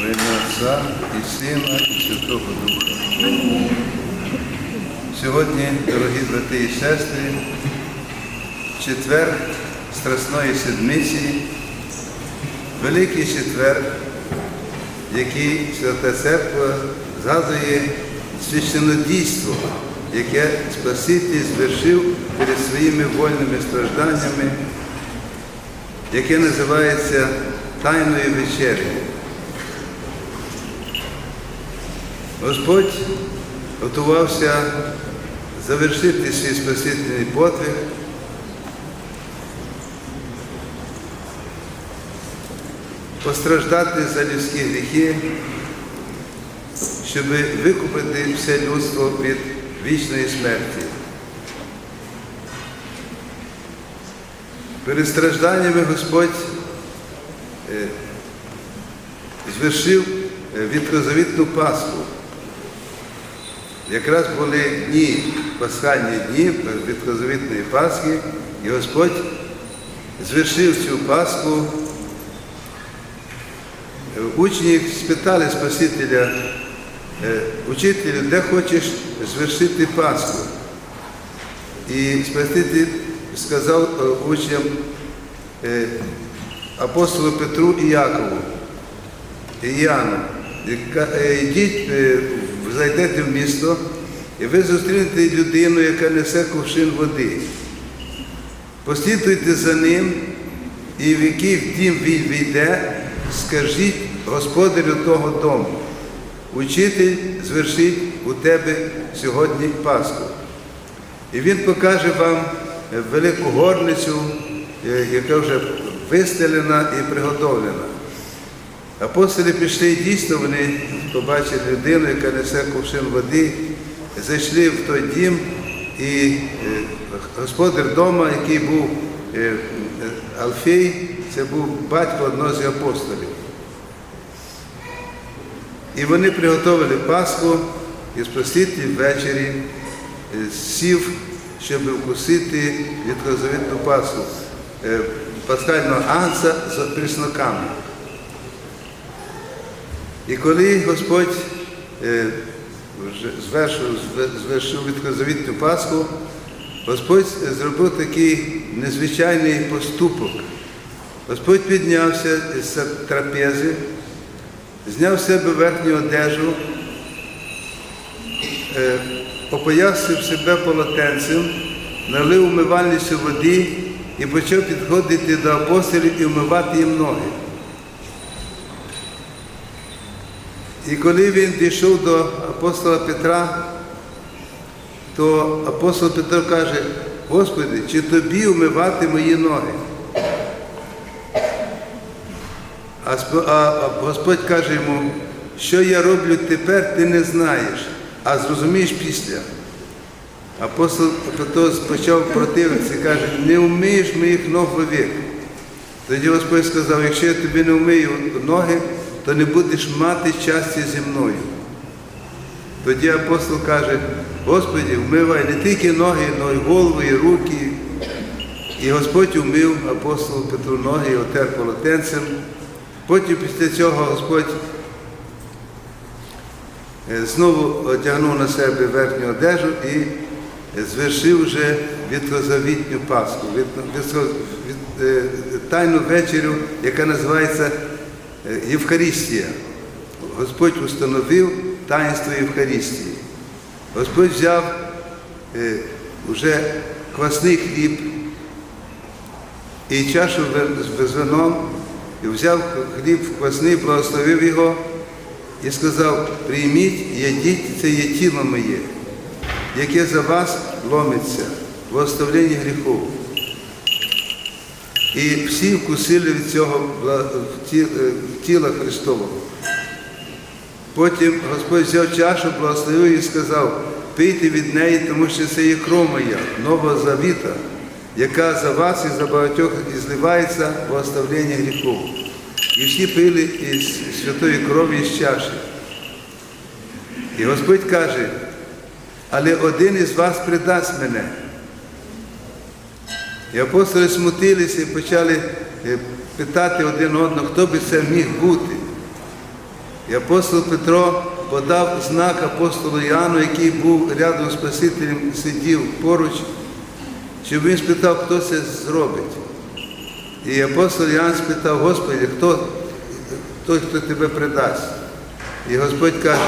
Во ім'я Отця і Сина, і Святого Духа. Сьогодні, дорогі брати і сестри, четвер Страсної Седмиці, Великий четвер, який Свята Церква згадує священодійство, яке Спаситель звершив перед своїми вольними стражданнями, яке називається Тайною вечерею. Господь готувався завершити свій спасительний подвиг, постраждати за людські гріхи, щоб викупити все людство від вічної смерті. Перед стражданнями Господь е, звершив е, відкрозавітну Пасху. Якраз були дні, пасхальні дні відкрозавітної Пасхи, і Господь звершив цю Пасху. Учні спитали Спасителя, е, учителю, де хочеш звершити Пасху? І Спаситель сказав е, учням е, апостолу Петру і Якову, і Яну, йдіть, зайдете в місто, і ви зустрінете людину, яка несе кувшин води. Послідуйте за ним, і в який дім він війде, скажіть господарю того дому. Учитель звершить у тебе сьогодні Пасху. І він покаже вам велику горницю, е, яка вже вистелена і приготовлена. Апостоли пішли і дійсно, вони побачили людину, яка несе кувшин води, зайшли в той дім, і е, господар дома, який був е, Алфей, це був батько одного з апостолів. І вони приготовили Пасху, і Спаситель ввечері е, сів, щоб вкусити відкозавітну Пасху, пасхального анса з присноками. І коли Господь е, звершив, звершив відкозавітну Пасху, Господь зробив такий незвичайний поступок. Господь піднявся з трапези, зняв з себе верхню одежу, е, опоясив себе полотенцем, налив умивальницю води і почав підходити до апостолів і вмивати їм ноги. І коли він дійшов до апостола Петра, то апостол Петро каже, Господи, чи тобі вмивати мої ноги? А сп- а- а Господь каже йому, що я роблю тепер, ти не знаєш, а зрозумієш після. Апостол Петро почав противитися і каже, не вмиєш моїх ног вовік. Тоді Господь сказав, якщо я тобі не вмию ноги, то не будеш мати щастя зі мною. Тоді апостол каже, Господи, вмивай не тільки ноги, але й голову, і руки. І Господь умив апостолу Петру ноги отер полотенцем. Потім після цього Господь е, знову одягнув на себе верхню одежу і звершив вже відкозавітню Пасху, е, тайну вечерю, яка називається е, Євхаристія. Господь установив таїнство Євхаристії. Господь взяв е, вже квасний хліб і чашу з вином, і взяв хліб квасний, благословив його і сказав, прийміть, їдіть, це є тіло моє, яке за вас ломиться в оставленні гріхов. І всі вкусили від цього ті- е, тіла Христового. Потім Господь взяв чашу, благословив і сказав, пийте від неї, тому що це є кров нова завіта, яка за вас і за багатьох і зливається в оставлення гріхов. І всі пили із святої крові з чаші. І Господь каже, але один із вас предасть мене. І апостоли смутилися і почали е, питати один одного, хто би це міг бути. І апостол Петро подав знак апостолу Іоанну, який був рядом з Спасителем, сидів поруч, щоб він спитав, хто це зробить. І апостол Іоанн спитав, Господи, хто той, хто тебе придасть? І Господь каже,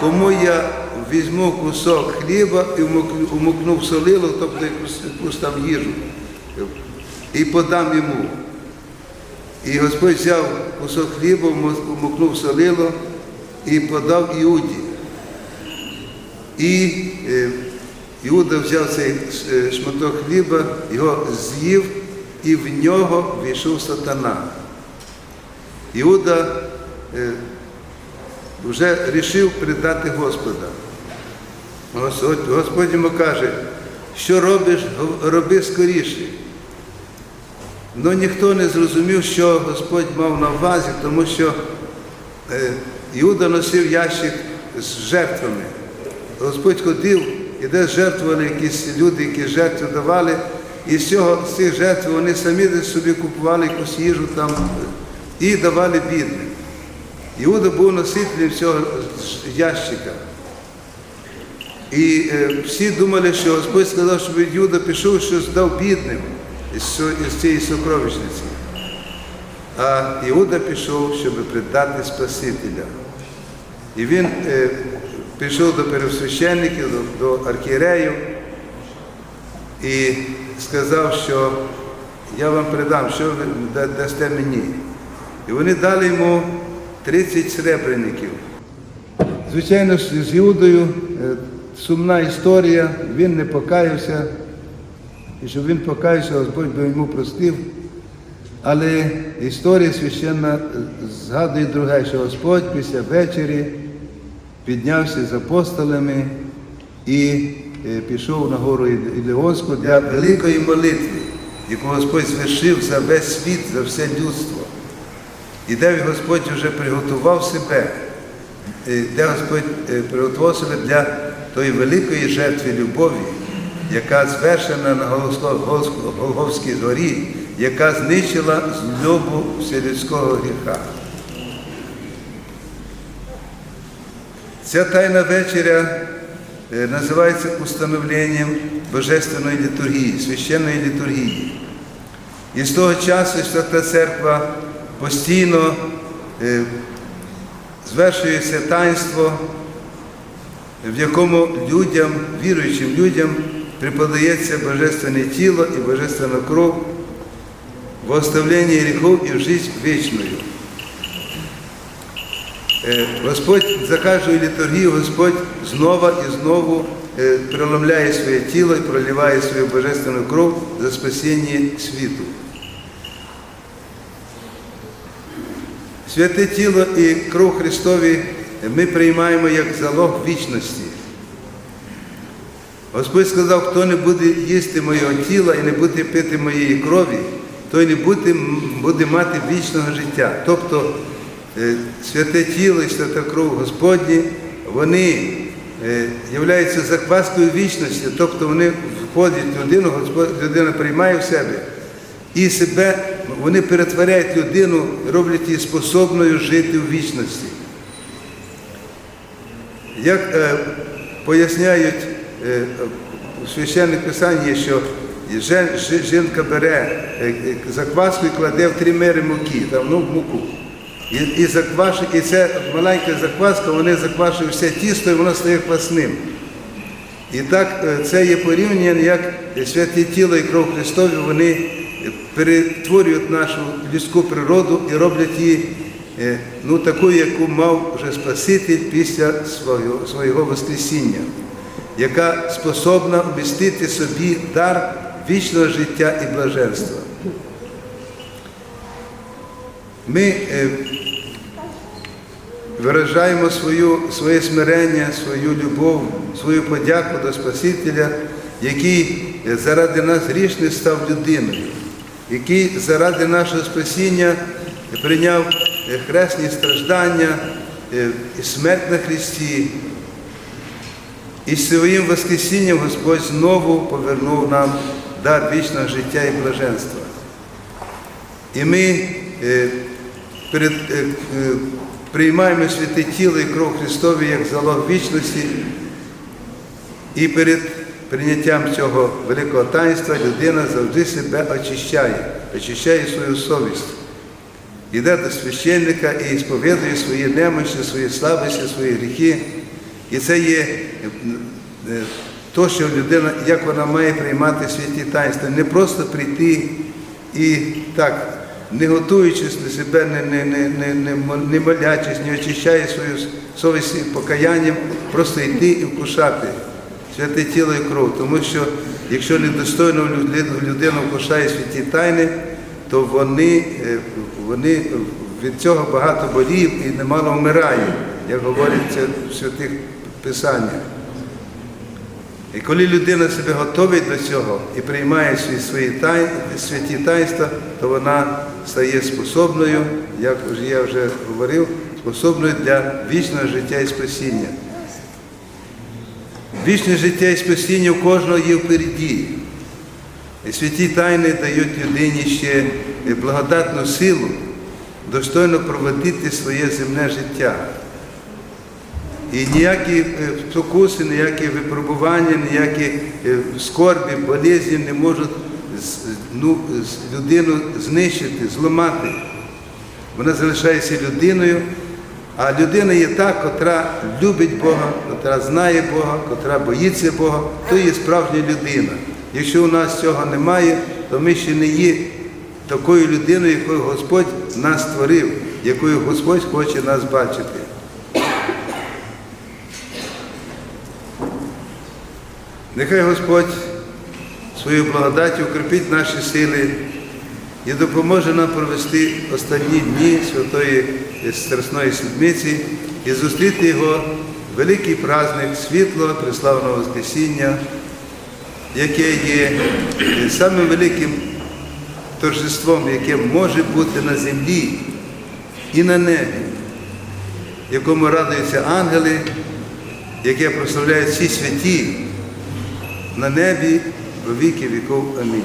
кому я візьму кусок хліба і вмокну- в солило, тобто якусь там їжу, і подам йому. І Господь взяв кусок хліба, вмо- вмокнув в солило і подав Іуді. І е, Іуда взяв цей е, шматок хліба, його з'їв, і в нього війшов сатана. Іуда е, вже рішив предати Господа. Господь йому каже, що робиш, роби скоріше. Ну ніхто не зрозумів, що Господь мав на увазі, тому що е, Іуда носив ящик з жертвами. Господь ходив, і де жертвували якісь люди, які жертви давали, і з цього з цих жертв вони самі десь собі купували якусь їжу там і давали бідним. Іуда був носителем цього ящика. І е, всі думали, що Господь сказав, щоб Юда пішов, що здав бідним із, цієї сокровищниці. А Іуда пішов, щоб придати Спасителя. І він е, пішов до первосвященників, до, до архієреїв і сказав, що я вам придам, що ви дасте мені. І вони дали йому 30 сребреників. Звичайно, з Іудою е, сумна історія, він не покаявся, і щоб він покаявся, Господь би йому простив. Але історія священна згадує друге, що Господь після вечері піднявся з апостолами і е, пішов на гору Ілеонську для великої молитви, яку Господь звершив за весь світ, за все людство. І де Господь вже приготував себе, е, де Господь е, приготував себе для тої великої жертви любові, яка звершена на Голгофсько- горі, яка знищила злобу вселюдського гріха. Ця тайна вечеря е, називається установленням Божественної літургії, священної літургії. І з того часу Свята Церква постійно е, звершується таїнство, в якому людям, віруючим людям, приподається Божественне тіло і Божественна кров в оставленні гріхов і в життя вічною. Е, Господь за кожною літургією Господь знову і знову е, преломляє своє тіло і проливає свою божественну кров за спасіння світу. Святе тіло і кров Христові ми приймаємо як залог вічності. Господь сказав, хто не буде їсти моєго тіла і не буде пити моєї крові, той не буде, буде мати вічного життя. Тобто е, святе тіло і свята кров Господні, вони е, являються закваскою вічності, тобто вони входять в людину, Господь, людина приймає в себе і себе, вони перетворяють людину, роблять її способною жити в вічності. Як е, поясняють е, у священних писанні, що жен- жінка бере е, е, закваску і кладе в три мири муки, там, ну, в муку. І, і, заквашує, і ця маленька закваска, вони заквашують все тісто і воно стає квасним. І так е, це є порівняння, як святе тіло і кров Христові, вони перетворюють нашу людську природу і роблять її ну, такою, яку мав вже Спаситель після свого, свого Воскресіння, яка способна вмістити собі дар вічного життя і блаженства. Ми е, виражаємо свою, своє смирення, свою любов, свою подяку до Спасителя, який е, заради нас грішний став людиною, який заради нашого спасіння прийняв е, хресні страждання е, і смерть на Христі. І своїм Воскресінням Господь знову повернув нам дар вічного життя і блаженства. І ми е, е, е, приймаємо святе тіло і кров Христові як залог вічності. І перед прийняттям цього великого таїнства людина завжди себе очищає, очищає свою совість. Іде до священника і сповідує свої немощі, свої слабості, свої гріхи. І це є е, е, що людина, як вона має приймати святі таїнства. Не просто прийти і так, не готуючись до себе, не, не, не, не, не, молячись, не очищає свою совість покаянням, просто йти і вкушати святе тіло і кров. Тому що якщо недостойно людина вкушає святі тайни, то вони, е, вони від цього багато болів і немало вмирає, як говориться в святих писаннях. І коли людина себе готовить до цього і приймає свої, тай, святі таїнства, то вона стає способною, як я вже говорив, способною для вічного життя і спасіння. Вічне життя і спасіння у кожного є впереді. Святі тайни дають людині ще благодатну силу достойно проводити своє земне життя. І ніякі е, спокуси, ніякі випробування, ніякі е, скорбі, болезні не можуть ну, людину знищити, зламати. Вона залишається людиною, а людина є та, котра любить Бога, котра знає Бога, котра боїться Бога, то є справжня людина. Якщо у нас цього немає, то ми ще не є такою людиною, якою Господь нас створив, якою Господь хоче нас бачити. Нехай Господь свою благодаттю укріпить наші сили і допоможе нам провести останні дні Святої Страсної Седмиці і зустріти його великий праздник світлого преславного Воскресіння, яке є самим великим торжеством, яке може бути на землі і на небі, якому радуються ангели, яке прославляють всі святі на небі во віки віков. Амінь.